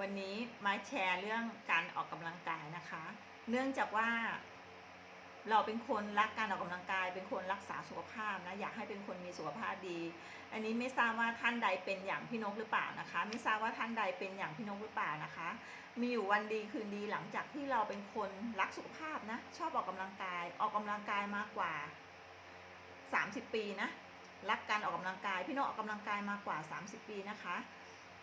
วันนี้มาแชร์เรื่องการออกกำลังกายนะคะ เนื่องจากว่า เราเป็นคนรักการออกกำลังกาย เป็นคนรักษาสุขภาพนะอยากให้เป็นคนมีสุขภาพดี อันนี้ไม่ทราบว่าท่านใดเป็นอย่างพี่นกหรือเปล่านะคะ ไม่ทราบว่าท่านใดเป็นอย่างพี่นกหรือเปล่านะคะ มีอยู่วันดีคืนดีหลังจากที่เราเป็นคนรักสุขภาพนะชอบออกกำลังกายออกกำลังกายมากกว่า 30 ปีนะรักการออกกำลังกายพี่นกออกกำลังกายมากกว่า 30 ปีนะคะ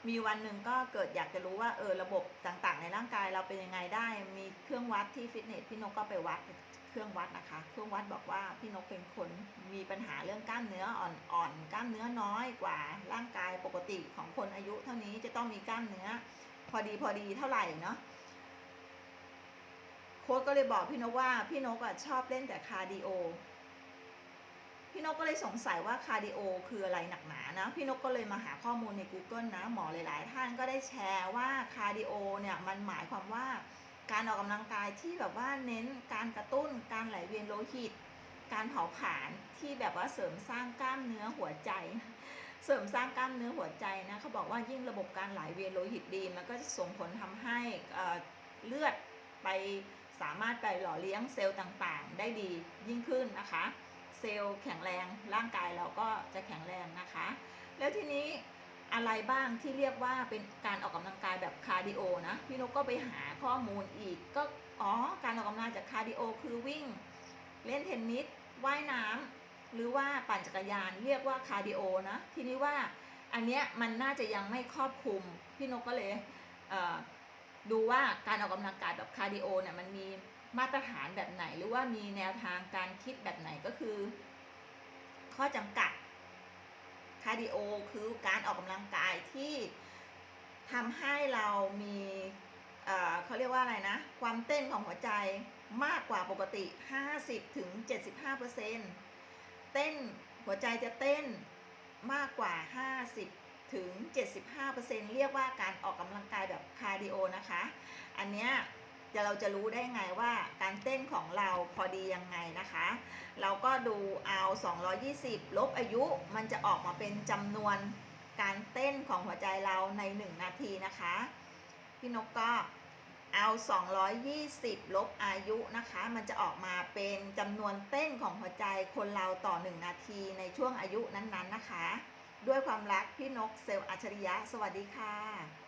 มีวันหนึ่งก็เกิดอยากจะรู้ว่าเออระบบต่างๆ ในร่างกายเราเป็นยังไงได้ มีเครื่องวัดที่ฟิตเนสพี่นกก็ไปวัดเครื่องวัดนะคะ เครื่องวัดบอกว่าพี่นกเป็นคนมีปัญหาเรื่องกล้ามเนื้ออ่อนๆกล้ามเนื้อน้อยกว่าร่างกายปกติของคนอายุเท่านี้จะต้องมีกล้ามเนื้อ พอดีพอดีเท่าไหร่เนาะโค้ชก็เลยบอกพี่นกว่าพี่นกอะชอบเล่นแต่คาร์ดิโอ พี่นกก็เลยสงสัยว่าคาร์ดิโอคืออะไรหนักหนานะพี่นกก็เลยมาหาข้อมูลใน Google นะหมอหลาย ๆ ท่านก็ได้แชร์ว่าคาร์ดิโอเนี่ยมันหมายความว่าการออกกำลังกายที่แบบว่าเน้นการกระตุ้นการไหลเวียนโลหิต การเผาผลาญที่แบบว่าเสริมสร้างกล้ามเนื้อหัวใจ เสริมสร้างกล้ามเนื้อหัวใจนะเขาบอกว่ายิ่งระบบการไหลเวียนโลหิตดีมันก็จะส่งผลทำให้เลือดไปสามารถไปหล่อเลี้ยงเซลล์ต่างๆ ได้ดียิ่งขึ้นนะคะ เซลล์แข็งแรงร่างกายเราก็จะแข็งแรงนะคะ แล้วทีนี้อะไรบ้างที่เรียกว่าเป็นการออกกำลังกายแบบคาร์ดิโอนะพี่นกก็ไปหาข้อมูลอีก ก็อ๋อการออกกำลังจากคาร์ดิโอคือวิ่ง เล่นเทนนิสว่ายน้ำหรือว่าปั่นจักรยานเรียกว่าคาร์ดิโอนะทีนี้ว่าอันเนี้ยมันน่าจะยังไม่ครอบคลุมพี่นกก็เลยดูว่าการออกกำลังกายแบบคาร์ดิโอเนี่ยมันมี มาตรฐานแบบไหนหรือว่ามีแนวทางการคิดแบบไหนก็คือ ข้อจำกัดคาร์ดิโอคือการออกกำลังกายที่ทำให้เรามีเเขาเรียกว่าอะไรนะ ความเต้นของหัวใจมากกว่าปกติ 50ถึง75%เต้นหัวใจจะเต้นมากกว่า 50ถึง75%เรียกว่าการออกกำลังกายแบบคาร์ดิโอนะคะ อันเนี้ย เราจะรู้ได้ไงว่าการเต้นของเราพอดียังไงนะคะ เราก็ดูเอา220 ลบอายุมันจะออกมาเป็นจำนวนการเต้นของหัวใจเราใน 1 นาทีนะคะ พี่นกก็เอา 220 ลบอายุนะคะ มันจะออกมาเป็นจำนวนเต้นของหัวใจคนเราต่อ 1 นาทีในช่วงอายุนั้นๆนะคะ ด้วยความรักพี่นกเซลล์อัจฉริยะ สวัสดีค่ะ